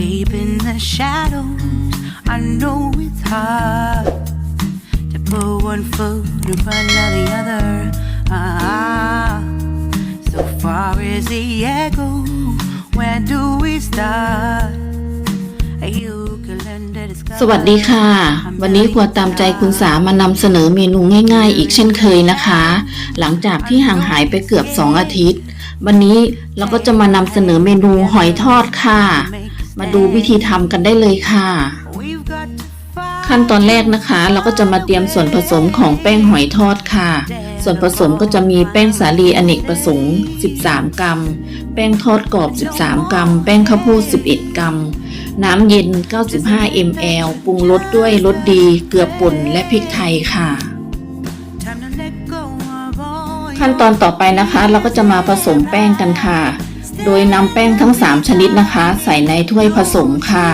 Deep in the shadows, I know it's hard to put one foot in front of the other. Ah, so far as the echo, where do we start? You can learn to discover. สวัสดีค่ะ วันนี้ครัวตามใจคุณสามานำเสนอเมนูง่าย ๆ อีกเช่นเคยนะคะ หลังจากที่ห่างหายไปเกือบ 2 อาทิตย์ วันนี้เราก็จะมานำเสนอเมนูหอยทอดค่ะ มาดูวิธีทำกันได้เลยค่ะ ขั้นตอนแรกนะคะ เราก็จะมาเตรียมส่วนผสมของแป้งหอยทอดค่ะ ส่วนผสมก็จะมีแป้งสาลีอเนกประสงค์ 13 กรัม แป้งทอดกรอบ 13 กรัม แป้งข้าวโพด 11 กรัม น้ำเย็น 95 ml ปรุงรสด้วยรสดีเกลือป่นและพริกไทยค่ะขั้นตอนต่อไปนะคะ เราก็จะมาผสมแป้งกันค่ะ โดยนำแป้งทั้ง 3 ชนิดนะคะ ใส่ในถ้วยผสมค่ะ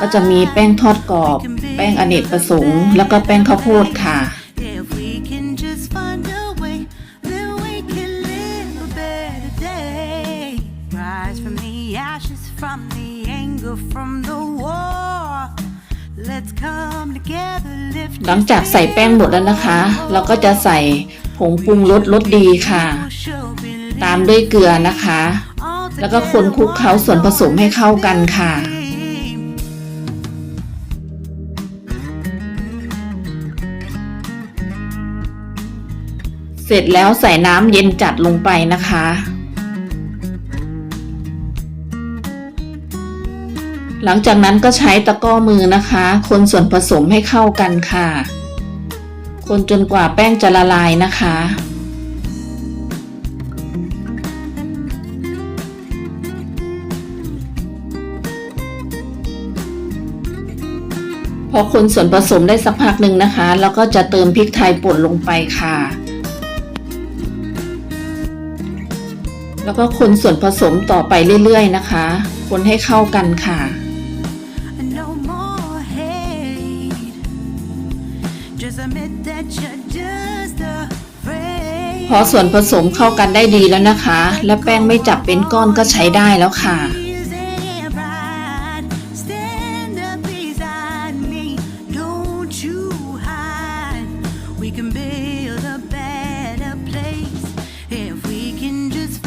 ก็จะมีแป้งทอดกรอบ แป้งอเนกประสงค์ แล้วก็แป้งข้าวโพดค่ะ If we can just find a way, then we can live a better day. Rise from the ashes, from the anger, from the war. Let's come together, lift หลังจากใส่แป้งหมดแล้วนะคะ เราก็จะใส่ผงปรุงรสรสดีค่ะ ตามด้วยเกลือนะคะ แล้วก็คนคลุกเคล้าส่วนผสมให้เข้ากันค่ะ เสร็จแล้วใส่น้ำเย็นจัดลงไปนะคะหลังจากนั้นก็ใช้ตะก้อมือนะคะ คนส่วนผสมให้เข้ากันค่ะ คนจนกว่าแป้งจะละลายนะคะ อคนส่วนผสมได้สักพักหนึ่งนะคะ แล้วก็จะเติมพริกไทยป่นลงไปค่ะ แล้วก็คนส่วนผสมต่อไปเรื่อยๆนะคะ คนให้เข้ากันค่ะ No more hate. Just admit that you're just afraid. พอส่วนผสมเข้ากันได้ดีแล้วนะคะ และแป้งไม่จับเป็นก้อนก็ใช้ได้แล้วค่ะ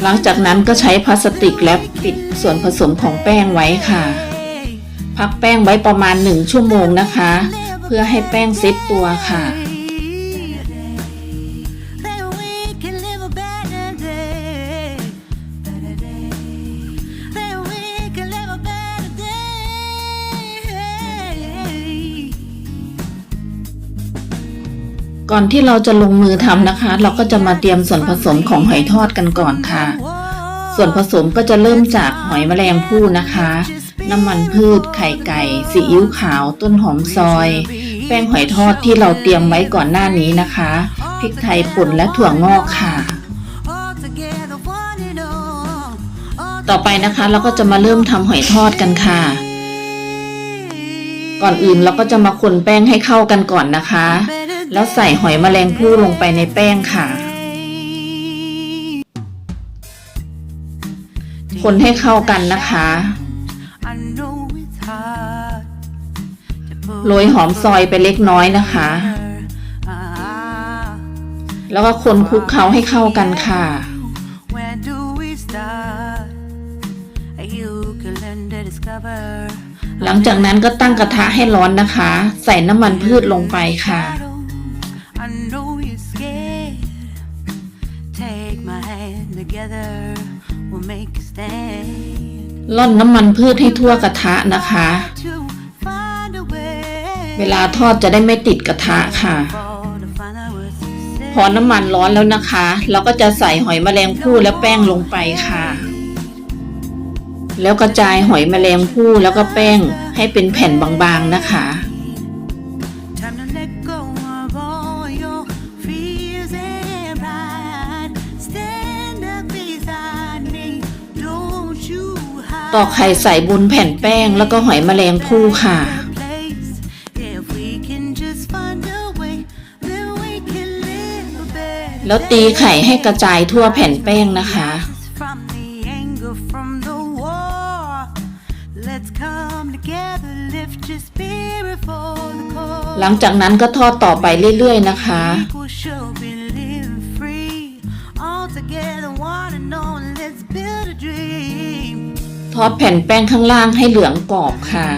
หลังจากนั้นก็ใช้พลาสติกแรปปิดส่วนผสมของแป้งไว้ค่ะ พักแป้งไว้ประมาณ 1 ชั่วโมงนะคะ เพื่อให้แป้งเซ็ตตัวค่ะ ก่อนที่เราจะลงมือทำนะคะ เราก็จะมาเตรียมส่วนผสมของหอยทอดกันก่อนค่ะ ส่วนผสมก็จะเริ่มจากหอยแมลงภู่นะคะ น้ำมันพืช ไข่ไก่ ซีอิ๊วขาว ต้นหอมซอย แป้งหอยทอดที่เราเตรียมไว้ก่อนหน้านี้นะคะ พริกไทยป่นและถั่วงอกค่ะต่อไปนะคะเราก็จะมาเริ่มทำหอยทอดกันค่ะ ก่อนอื่นเราก็จะมาคนแป้งให้เข้ากันก่อนนะคะ แล้วใส่หอยแมลงภู่ลงไปในแป้งค่ะ คนให้เข้ากันนะคะโรยหอมซอยไปเล็กน้อยนะคะ แล้วก็คนคลุกเคล้าให้เข้ากันค่ะ หลังจากนั้นก็ตั้งกระทะให้ร้อนนะคะ ใส่น้ำมันพืชลงไปค่ะ make a stand. ร่อนน้ำมันพืชให้ทั่วกระทะนะคะ To find a way. เวลาทอดจะได้ไม่ติดกระทะค่ะ Fall to find out what's to say. พอน้ำมันร้อนแล้วนะคะ เราก็จะใส่หอยแมลงภู่และแป้งลงไปค่ะ แล้วกระจายหอยแมลงภู่แล้วก็แป้งให้เป็นแผ่นบางๆนะคะ ตอกไข่ใส่บนแผ่นแป้ง แล้วก็หอยแมลงภู่ค่ะ แล้วตีไข่ให้กระจายทั่วแผ่นแป้งนะคะ หลังจากนั้นก็ทอดต่อไปเรื่อยๆนะคะ ทอดแผ่นแป้งข้างล่างให้เหลืองกรอบค่ะ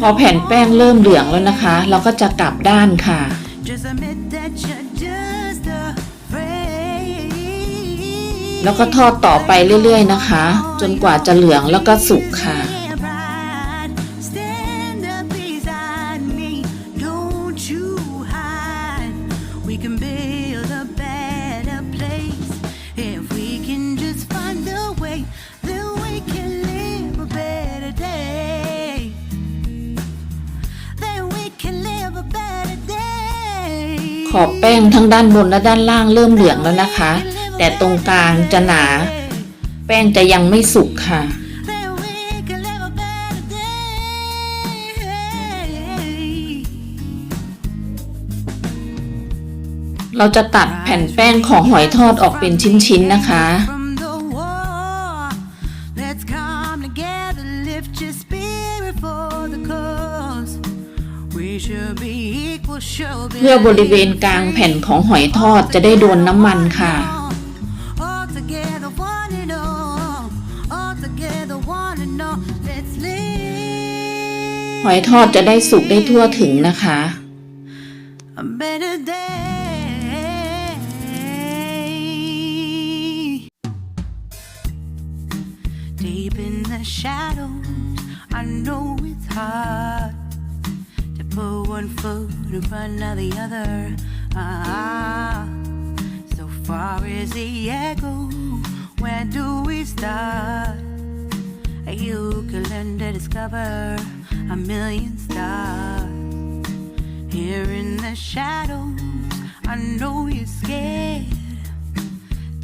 พอแผ่นแป้งเริ่มเหลืองแล้วนะคะ เราก็จะกลับด้านค่ะ Just admit that you're just afraid. แล้วก็ทอดต่อไปเรื่อยๆนะคะ จนกว่าจะเหลืองแล้วก็สุกค่ะ ป้งทั้งด้านบนและด้านล่างเริ่มเหลืองแล้วนะคะ แต่ตรงกลางจะหนา แป้งจะยังไม่สุกค่ะ เราจะตัดแผ่นแป้งของหอยทอดออกเป็นชิ้นๆนะคะ let's come together, lift your spirit เพื่อบริเวณกลางแผ่นของหอยทอดจะได้โดนน้ำมันค่ะ หอยทอดจะได้สุกได้ทั่วถึงนะคะ shadows, I know it's hard. One foot in front of the other. Ah, so far is the echo. Where do we start? You can learn to discover a million stars. Here in the shadows, I know you're scared.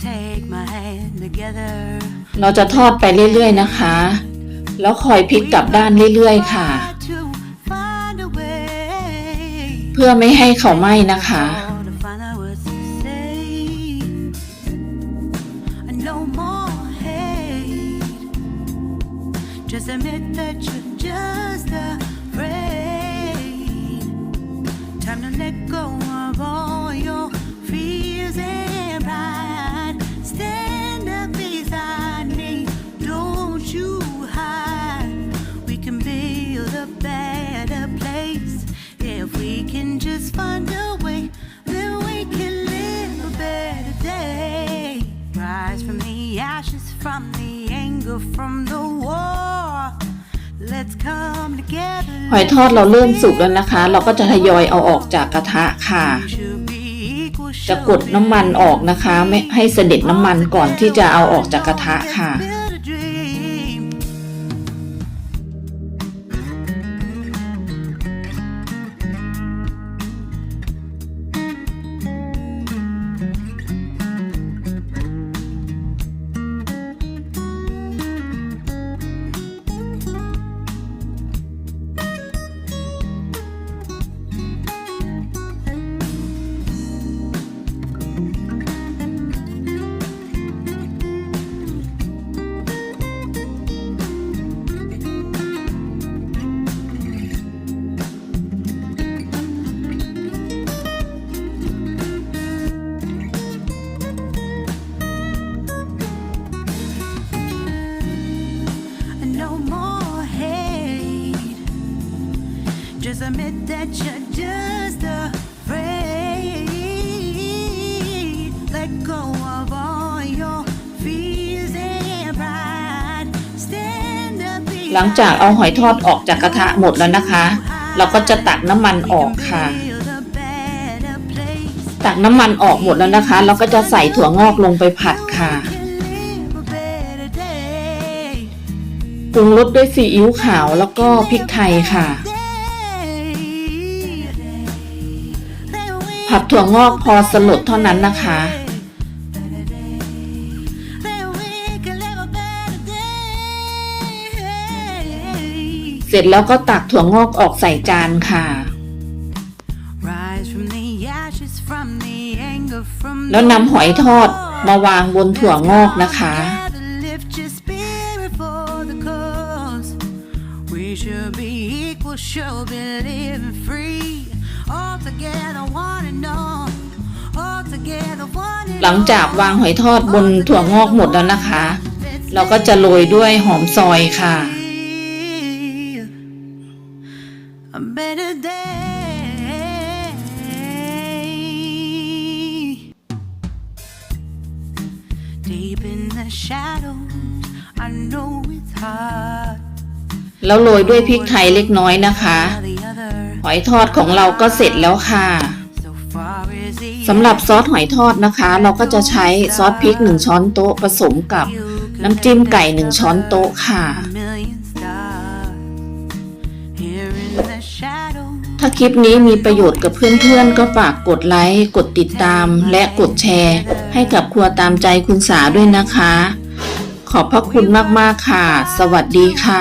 Take my hand together. เราจะทอดไปเรื่อยๆนะคะ แล้วคอยพลิกกลับด้านเรื่อยๆค่ะ เพื่อไม่ให้เขาไหม้นะคะ Oh, to find out what to say. No more hate. Just admit that you're just afraid. Time to let go of all your fears can just find a way, then we can live a better day. Rise from the ashes, from the anger, from the war. Let's come together. หอยทอดเราเริ่มสุกแล้วนะคะ เราก็จะทยอยเอาออกจากกระทะค่ะ We should be equal, จะกดน้ำมันออกนะคะ ไม่ให้เสด็จน้ำมันก่อนที่จะเอาออกจากกระทะค่ะ หลังจากเอาหอยทอดออกจากกระทะหมดแล้วนะคะ เราก็จะตักน้ำมันออกค่ะ ตักน้ำมันออกหมดแล้วนะคะ เราก็จะใส่ถั่วงอกลงไปผัดค่ะปรุงรสด้วยซีอิ๊วขาวแล้วก็พริกไทยค่ะ ผัดถั่วงอกพอสลดเท่านั้นนะคะ ร็จแล้วก็ตักถั่วงอกออกใส่จานค่ะ Rise from the ashes, from the anger, from แล้วนำหอยทอดมาวางบนถั่วงอกนะคะ Together, lift your spirit for the cause. We should be equal, should be living free. All together, one and all. All together, one and หลังจากวางหอยทอดบนถั่วงอกหมดแล้วนะคะ เราก็จะโรยด้วยหอมซอยค่ะ A better day. Deep in the shadows, I know it's hard. แล้วโรยด้วยพริกไทยเล็กน้อยนะคะ หอยทอดของเราก็เสร็จแล้วค่ะสำหรับซอสหอยทอดนะคะ เราก็จะใช้ซอสพริก 1 ช้อนโต๊ะผสมกับน้ำจิ้มไก่ 1 ช้อนโต๊ะค่ะ ถ้าคลิปนี้มีประโยชน์กับเพื่อนๆ ก็ฝากกดไลค์ กดติดตาม และกดแชร์ ให้กับครัวตามใจคุณสาด้วยนะคะ ขอบพระคุณมากๆค่ะ สวัสดีค่ะ